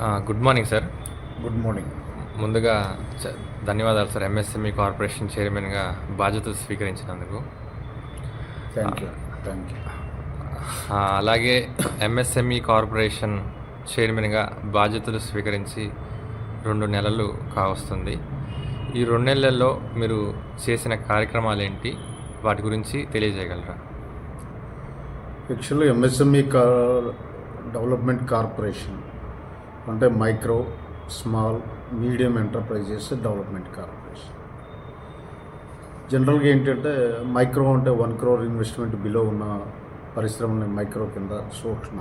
Good morning sir good morning ముందుగా చ- ధన్యవాదాలు సార్ ఎంఎస్ఎంఈ కార్పొరేషన్ చైర్మన్గా బాధ్యతలు స్వీకరించినందుకు. థ్యాంక్ యూ థ్యాంక్ యూ అలాగే ఎంఎస్ఎంఈ కార్పొరేషన్ చైర్మన్గా బాధ్యతలు స్వీకరించి రెండు నెలలు కావస్తుంది. ఈ రెండు నెలల్లో మీరు చేసిన కార్యక్రమాలు ఏంటి వాటి గురించి తెలియజేయగలరా? Actually MSME car development corporation అంటే micro small medium enterprises development corporation జనరల్గా ఏంటంటే మైక్రో అంటే వన్ క్రోర్ ఇన్వెస్ట్మెంట్ బిలో ఉన్న పరిశ్రమని మైక్రో కింద సూక్ష్మ.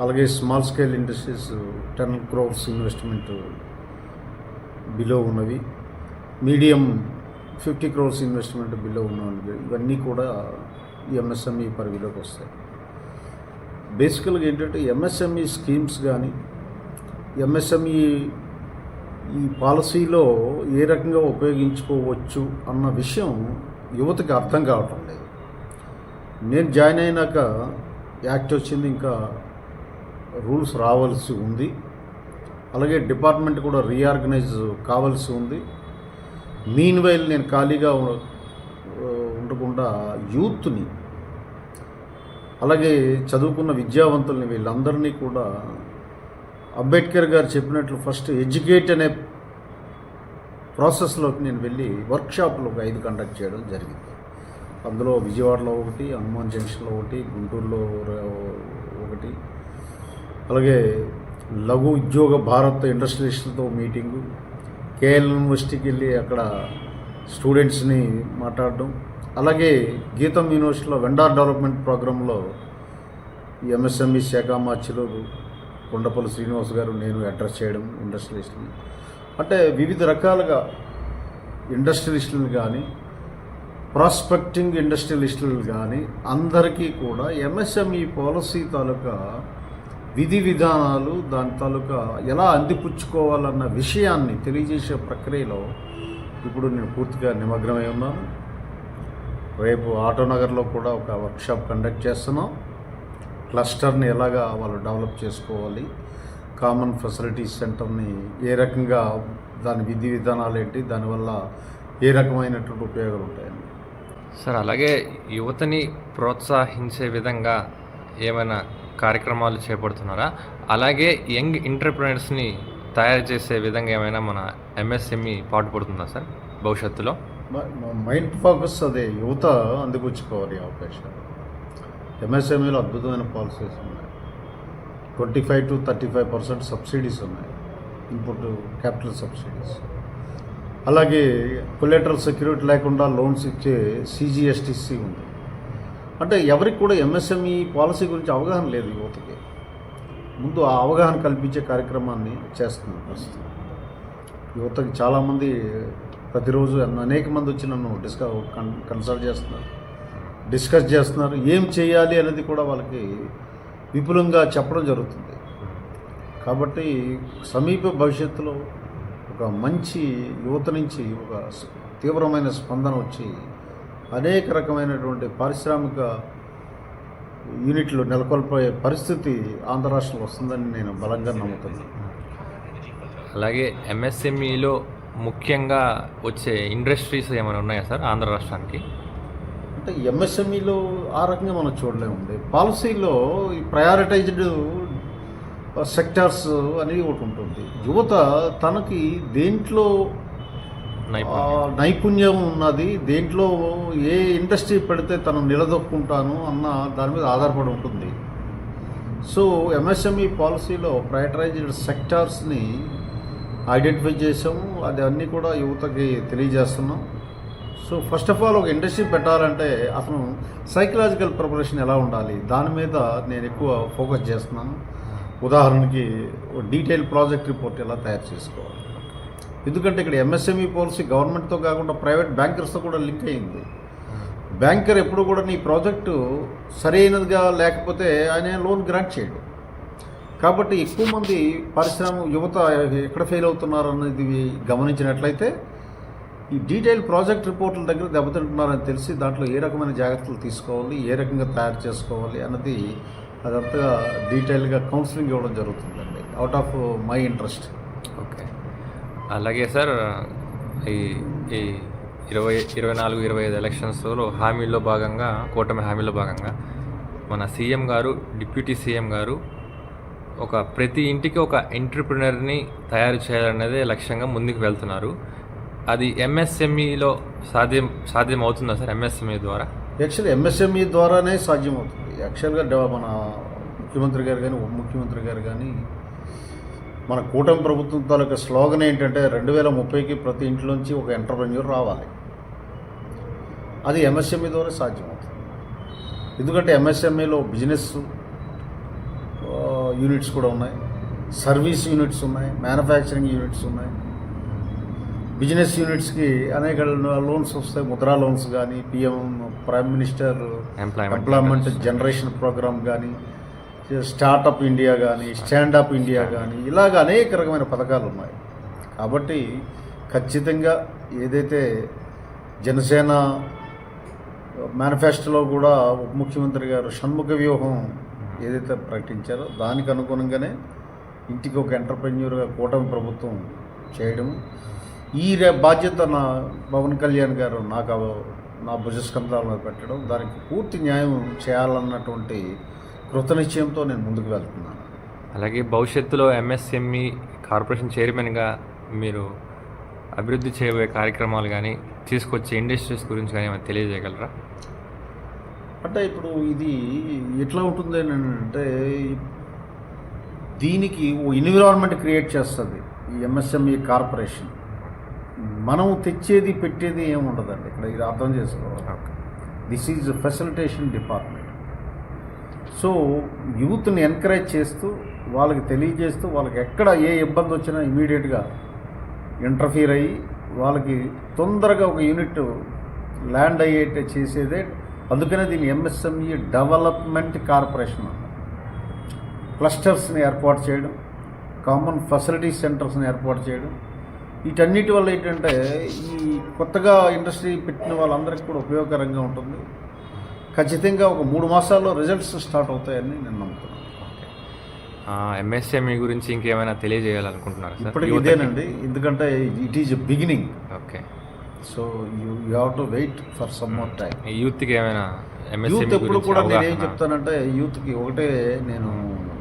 అలాగే small scale industries ten crores investment below ఉన్నవి. Medium fifty crores investment below ఉన్నవి. ఇవన్నీ కూడా ఎంఎస్ఎంఈ పరిధిలోకి వస్తాయి. బేసికల్గా ఏంటంటే ఎంఎస్ఎంఈ స్కీమ్స్ కానీ ఎంఎస్ఎంఈ ఈ పాలసీలో ఏ రకంగా ఉపయోగించుకోవచ్చు అన్న విషయం యువతకి అర్థం కావటం లేదు. నేను జాయిన్ అయినాక యాక్ట్ వచ్చింది ఇంకా రూల్స్ రావాల్సి ఉంది. అలాగే డిపార్ట్మెంట్ కూడా రీఆర్గనైజ్ కావాల్సి ఉంది. మీన్ వైల్ నేను ఖాళీగా ఉండకుండా యూత్ని అలాగే చదువుకున్న విద్యావంతుల్ని వీళ్ళందరినీ కూడా అంబేద్కర్ గారు చెప్పినట్లు ఫస్ట్ ఎడ్యుకేట్ అనే ప్రాసెస్లోకి నేను వెళ్ళి వర్క్షాప్లు ఒక ఐదు కండక్ట్ చేయడం జరిగింది. అందులో విజయవాడలో ఒకటి హనుమాన్ జంక్షన్లో ఒకటి గుంటూరులో ఒకటి. అలాగే లఘు ఉద్యోగ భారత్ ఇండస్ట్రియలిస్టులతో మీటింగు కేఎల్ యూనివర్సిటీకి వెళ్ళి అక్కడ స్టూడెంట్స్ని మాట్లాడడం అలాగే గీతం యూనివర్సిటీలో వెండార్ డెవలప్మెంట్ ప్రోగ్రాంలో ఎంఎస్ఎంఈ శాఖ మార్చిలో కొండపల్లి శ్రీనివాస్ గారు నేను అడ్రస్ చేయడం ఇండస్ట్రియలిస్టుని అంటే వివిధ రకాలుగా ఇండస్ట్రియలిస్టులు కానీ ప్రాస్పెక్టింగ్ ఇండస్ట్రియలిస్టులు కానీ అందరికీ కూడా ఎంఎస్ఎంఈ పాలసీ తాలూకా విధి విధానాలు దాని తాలూకా ఎలా అందిపుచ్చుకోవాలన్న విషయాన్ని తెలియజేసే ప్రక్రియలో ఇప్పుడు నేను పూర్తిగా నిమగ్నమై ఉన్నాను. రేపు ఆటోనగర్లో కూడా ఒక వర్క్షాప్ కండక్ట్ చేస్తున్నాం. క్లస్టర్ని ఎలాగా వాళ్ళు డెవలప్ చేసుకోవాలి కామన్ ఫెసిలిటీస్ సెంటర్ని ఏ రకంగా దాని విధి విధానాలు ఏంటి దానివల్ల ఏ రకమైనటువంటి ఉపయోగాలు ఉంటాయండి? సార్ అలాగే యువతని ప్రోత్సహించే విధంగా ఏమైనా కార్యక్రమాలు చేపడుతున్నారా? అలాగే యంగ్ ఎంటర్ప్రినర్స్ని తయారు చేసే విధంగా ఏమైనా మన ఎంఎస్ఎంఈ పాటుపడుతుందా సార్ భవిష్యత్తులో? మైండ్ ఫోకస్ అదే యువత అందుకొచ్చుకోవాలి అవకాశం. అవకాశాలు ఎంఎస్ఎంఈలో అద్భుతమైన పాలసీస్ ఉన్నాయి. Twenty five to thirty five percent subsidies ఉన్నాయి. ఇన్పుట్ క్యాపిటల్ సబ్సిడీస్ అలాగే కొలెటరల్ సెక్యూరిటీ లేకుండా లోన్స్ ఇచ్చే సిజిఎస్టిసి ఉంది. అంటే ఎవరికి కూడా ఎంఎస్ఎంఈ పాలసీ గురించి అవగాహన లేదు యువతకి. ముందు ఆ అవగాహన కల్పించే కార్యక్రమాన్ని చేస్తున్నాం ప్రస్తుతం. యువతకి చాలామంది ప్రతిరోజు అనేక మంది వచ్చి నన్ను డిస్క కన్- కన్సల్ట్ చేస్తున్నారు. డిస్కస్ చేస్తున్నారు. ఏం చేయాలి అనేది కూడా వాళ్ళకి విపులంగా చెప్పడం జరుగుతుంది. కాబట్టి సమీప భవిష్యత్తులో ఒక మంచి యువత నుంచి ఒక తీవ్రమైన స్పందన వచ్చి అనేక రకమైనటువంటి పారిశ్రామిక యూనిట్లు నెలకొల్పోయే పరిస్థితి ఆంధ్ర రాష్ట్రంలో వస్తుందని నేను బలంగా నమ్ముతున్నాను. అలాగే ఎంఎస్ఎంఈలో ముఖ్యంగా వచ్చే ఇండస్ట్రీస్ ఏమైనా ఉన్నాయా సార్ ఆంధ్ర రాష్ట్రానికి? అంటే ఎంఎస్ఎంఈలో ఆ రకంగా మనం చూడలేమండి. పాలసీలో ఈ ప్రయారిటైజ్డ్ సెక్టార్స్ అనేది ఒకటి ఉంటుంది. యువత తనకి దేంట్లో నైపుణ్యం. ఉన్నది దేంట్లో ఏ ఇండస్ట్రీ పెడితే తను నిలదొక్కుంటాను అన్న దాని మీద ఆధారపడి ఉంటుంది. సో ఎంఎస్ఎంఈ పాలసీలో ప్రయారిటైజ్డ్ సెక్టార్స్ని ఐడెంటిఫై చేసాము అది అన్నీ కూడా యువతకి తెలియజేస్తున్నాం. సో ఫస్ట్ ఆఫ్ ఆల్ ఒక ఇండస్ట్రీ పెట్టాలంటే అతను సైకలాజికల్ ప్రిపరేషన్ ఎలా ఉండాలి? దాని మీద నేను ఎక్కువ ఫోకస్ చేస్తున్నాను. ఉదాహరణకి డీటెయిల్ ప్రాజెక్ట్ రిపోర్ట్ ఎలా తయారు చేసుకోవాలి? ఎందుకంటే ఇక్కడ ఎంఎస్ఎంఈ పాలసీ గవర్నమెంట్తో కాకుండా ప్రైవేట్ బ్యాంకర్స్తో కూడా లింక్ అయింది. బ్యాంకర్ ఎప్పుడు కూడా నీ ప్రాజెక్టు సరైనదిగా లేకపోతే ఆయన లోన్ గ్రాంట్ చేయడు. కాబట్టి ఎక్కువ మంది పరిశ్రమ యువత ఎక్కడ ఫెయిల్ అవుతున్నారు అనేది గమనించినట్లయితే ఈ డీటెయిల్ ప్రాజెక్ట్ రిపోర్ట్ల దగ్గర దెబ్బతింటున్నారని తెలిసి దాంట్లో ఏ రకమైన జాగ్రత్తలు తీసుకోవాలి ఏ రకంగా తయారు చేసుకోవాలి అన్నది అదంతా డీటెయిల్గా కౌన్సిలింగ్ ఇవ్వడం జరుగుతుందండి. Out of my interest okay. అలాగే సార్ ఈ ఈ ఇరవై ఇరవై నాలుగు ఇరవై ఐదు ఎలక్షన్స్లో హామీల్లో భాగంగా కూటమి హామీలో భాగంగా మన సీఎం గారు డిప్యూటీ సీఎం గారు ఒక ప్రతి ఇంటికి ఒక ఎంటర్ప్రినర్ని తయారు చేయాలనేదే లక్ష్యంగా ముందుకు వెళ్తున్నారు. అది ఎంఎస్ఎంఈలో సాధ్యం సాధ్యం అవుతుందా సార్ ఎంఎస్ఎంఈ ద్వారా? యాక్చువల్లీ ఎంఎస్ఎంఈ ద్వారానే ద్వారానే సాధ్యమవుతుంది. యాక్చువల్గా మన ముఖ్యమంత్రి గారు కానీ ఉప ముఖ్యమంత్రి గారు కానీ మన కూటమి ప్రభుత్వం తాలూకా స్లోగన్ ఏంటంటే రెండు వేల ముప్పైకి ప్రతి ఇంట్లోంచి ఒక ఎంటర్ప్రెన్యూర్ రావాలి. అది ఎంఎస్ఎంఈ ద్వారా సాధ్యమవుతుంది. ఎందుకంటే ఎంఎస్ఎంఈలో బిజినెస్ యూనిట్స్ కూడా ఉన్నాయి. సర్వీస్ యూనిట్స్ ఉన్నాయి. మ్యానుఫ్యాక్చరింగ్ యూనిట్స్ ఉన్నాయి. బిజినెస్ యూనిట్స్కి అనేక లోన్స్ వస్తాయి. ముద్రా లోన్స్ కానీ PM prime minister employment. Generation program కానీ స్టార్టప్ ఇండియా కానీ స్టాండప్ ఇండియా కానీ ఇలాగ అనేక రకమైన పథకాలు ఉన్నాయి. కాబట్టి ఖచ్చితంగా ఏదైతే జనసేన మేనిఫెస్టోలో కూడా ఉప ముఖ్యమంత్రి గారు షణ్ముఖ వ్యూహం ఏదైతే ప్రకటించారో దానికి అనుగుణంగానే ఇంటికి ఒక ఎంటర్ప్రెన్యూర్గా కూటమి ప్రభుత్వం చేయడం. ఈ రే- బాధ్యత నా పవన్ కళ్యాణ్ గారు నాకు నా భుజస్కంధాల మీద పెట్టడం. దానికి పూర్తి న్యాయం చేయాలన్నటువంటి కృతనిశ్చయంతో నేను ముందుకు వెళ్తున్నాను. అలాగే భవిష్యత్తులో ఎంఎస్ఎంఈ కార్పొరేషన్ చైర్మన్గా మీరు అభివృద్ధి చేయబోయే కార్యక్రమాలు కానీ తీసుకొచ్చే ఇండస్ట్రీస్ గురించి కానీ ఏమైనా తెలియజేయగలరా? అంటే ఇప్పుడు ఇది ఎట్లా ఉంటుంది అంటే దీనికి ఓ ఎన్విరాన్మెంట్ క్రియేట్ చేస్తుంది ఈ ఎంఎస్ఎంఈ కార్పొరేషన్ మనం తెచ్చేది పెట్టేది ఏమి ఉండదండి. ఇక్కడ ఇది అర్థం చేసుకోవాలి. This is facilitation department so యూత్ని ఎంకరేజ్ చేస్తూ వాళ్ళకి తెలియజేస్తూ వాళ్ళకి ఎక్కడ ఏ ఇబ్బంది వచ్చినా ఇమీడియట్గా ఇంటర్ఫీర్ అయ్యి వాళ్ళకి తొందరగా ఒక యూనిట్ ల్యాండ్ అయ్యేట చేసేదే అందుకనే దీన్ని ఎంఎస్ఎంఈ డెవలప్మెంట్ కార్పొరేషన్ క్లస్టర్స్ని ఏర్పాటు చేయడం కామన్ ఫెసిలిటీ సెంటర్స్ని ఏర్పాటు చేయడం. వీటన్నిటి వల్ల ఏంటంటే ఈ కొత్తగా ఇండస్ట్రీ పెట్టిన వాళ్ళందరికీ కూడా ఉపయోగకరంగా ఉంటుంది. ఖచ్చితంగా ఒక మూడు మాసాల్లో రిజల్ట్స్ స్టార్ట్ అవుతాయని నేను నమ్ముతున్నాను. ఎంఎస్ఎంఈ గురించి ఇంకేమైనా తెలియజేయాలనుకుంటున్నారా ఇప్పటికి? ఇదేనండి. ఎందుకంటే it is beginning okay so you you have to wait for some more time యూత్కి ఏమైనా యూత్ ఎప్పుడు కూడా నేను ఏం చెప్తానంటే యూత్కి ఒకటే నేను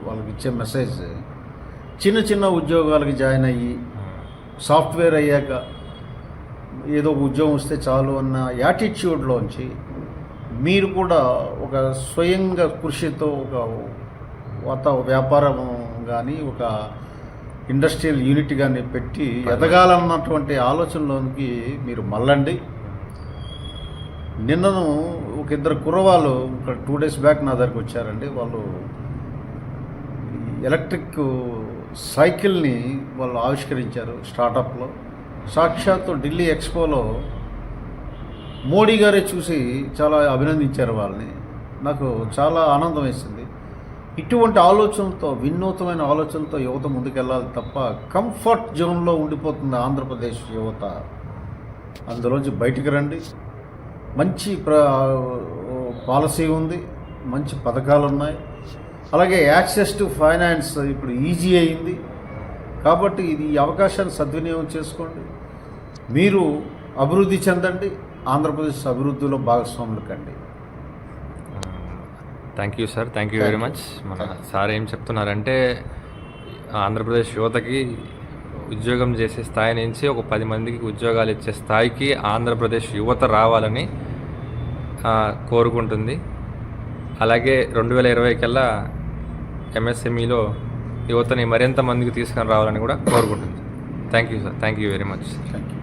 వాళ్ళకి ఇచ్చే మెసేజ్ చిన్న చిన్న ఉద్యోగాలకి జాయిన్ అయ్యి సాఫ్ట్వేర్ అయ్యాక ఏదో ఒక ఉద్యోగం వస్తే చాలు అన్న యాటిట్యూడ్లోంచి మీరు కూడా ఒక స్వయంగా కృషితో ఒక వాత వ్యాపారం కానీ ఒక ఇండస్ట్రియల్ యూనిట్ కానీ పెట్టి ఎదగాలన్నటువంటి ఆలోచనలోనికి మీరు మళ్ళండి. నిన్నను ఒక ఇద్దరు కుర్రవాళ్ళు ఒక టూ డేస్ బ్యాక్ నా దగ్గరికి వచ్చారండి. వాళ్ళు ఎలక్ట్రిక్ సైకిల్ని వాళ్ళు ఆవిష్కరించారు స్టార్టప్లో. సాక్షాత్తు ఢిల్లీ ఎక్స్పోలో మోడీ గారే చూసి చాలా అభినందించారు వాళ్ళని. నాకు చాలా ఆనందం వేసింది. ఇటువంటి ఆలోచనలతో వినూతమైన ఆలోచనలతో యువత ముందుకెళ్ళాలి తప్ప కంఫర్ట్ జోన్లో ఉండిపోతుంది ఆంధ్రప్రదేశ్ యువత. అందులోంచి బయటికి రండి. మంచి ప్ర పాలసీ ఉంది మంచి పథకాలు ఉన్నాయి అలాగే యాక్సెస్ టు ఫైనాన్స్ ఇప్పుడు ఈజీ అయింది. కాబట్టి ఇది ఈ అవకాశాన్ని సద్వినియోగం చేసుకోండి. మీరు అభివృద్ధి చెందండి ఆంధ్రప్రదేశ్ అభివృద్ధిలో భాగస్వాములు కండి. Thank you sir thank you very. Much మన సార్ ఏం చెప్తున్నారంటే ఆంధ్రప్రదేశ్ యువతకి ఉద్యోగం చేసే స్థాయి నుంచి ఒక పది మందికి ఉద్యోగాలు ఇచ్చే స్థాయికి ఆంధ్రప్రదేశ్ యువత రావాలని కోరుకుంటుంది. అలాగే రెండు వేల ఇరవై కల్లా ఎంఎస్ఎంఈలో యువతని మరింత మందికి తీసుకొని రావాలని కూడా కోరుకుంటుంది. Thank you sir thank you very much thank you